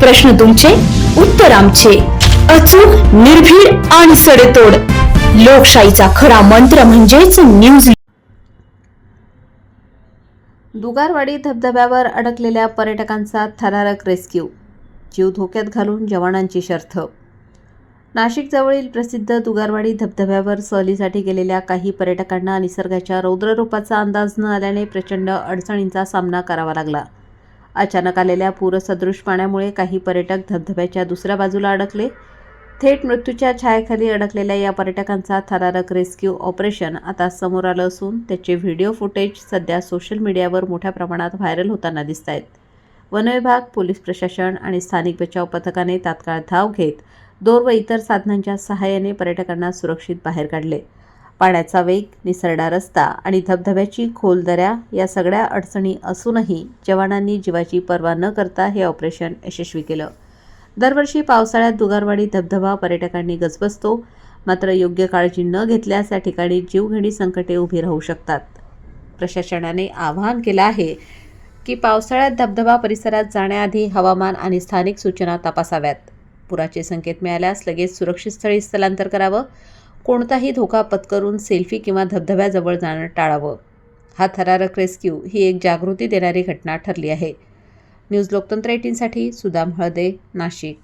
प्रश्न तुमचे उत्तर आमचे. अचूक निर्भीड आणि सडेतोड. लोकशाहीचा खरा मंत्र म्हणजेच न्यूज दुगारवाडी धबधब्यावर अडकलेल्या पर्यटकांचा थरारक रेस्क्यू. जीव धोक्यात घालून जवानांची शर्थ. नाशिकजवळील प्रसिद्ध दुगारवाडी धबधब्यावर सहलीसाठी गेलेल्या काही पर्यटकांना निसर्गाच्या रौद्ररूपाचा अंदाज न आल्याने प्रचंड अडचणींचा सामना करावा लागला. अचानक आलेल्या पूरसदृश पाण्यामुळे काही पर्यटक धबधब्याच्या दुसऱ्या बाजूला अडकले. थेट मृत्यूच्या छायेखाली अडकलेल्या या पर्यटकांचा थरारक रेस्क्यू ऑपरेशन आता समोर आलं असून त्याचे व्हिडिओ फुटेज सध्या सोशल मीडियावर मोठ्या प्रमाणात व्हायरल होताना दिसत आहेत वनविभाग पोलीस प्रशासन आणि स्थानिक बचाव पथकाने तात्काळ धाव घेत दोर व इतर साधनांच्या सहाय्याने पर्यटकांना सुरक्षित बाहेर काढले. पाण्याचा वेग निसरडा रस्ता आणि धबधब्याची खोल दऱ्या या सगळ्या अडचणी असूनही जवानांनी जीवाची पर्वा न करता हे ऑपरेशन यशस्वी केलं. दरवर्षी पावसाळ्यात दुगारवाडी धबधबा पर्यटकांनी गजबजतो. मात्र योग्य काळजी न घेतल्यास या ठिकाणी जीवघेणी संकटे उभी राहू शकतात. प्रशासनाने आवाहन केलं आहे की पावसाळ्यात धबधबा परिसरात जाण्याआधी हवामान आणि स्थानिक सूचना तपासाव्यात. पुराचे संकेत मिळाल्यास लगेच सुरक्षित स्थळी स्थलांतर करावं. कोणताही धोका पत्करून सेल्फी किंवा धबधब्याजवळ जाणं टाळावं. हा थरारक रेस्क्यू ही एक जागृती देणारी घटना ठरली आहे. न्यूज लोकतंत्र एटीनसाठी सुदाम हळदे नाशिक.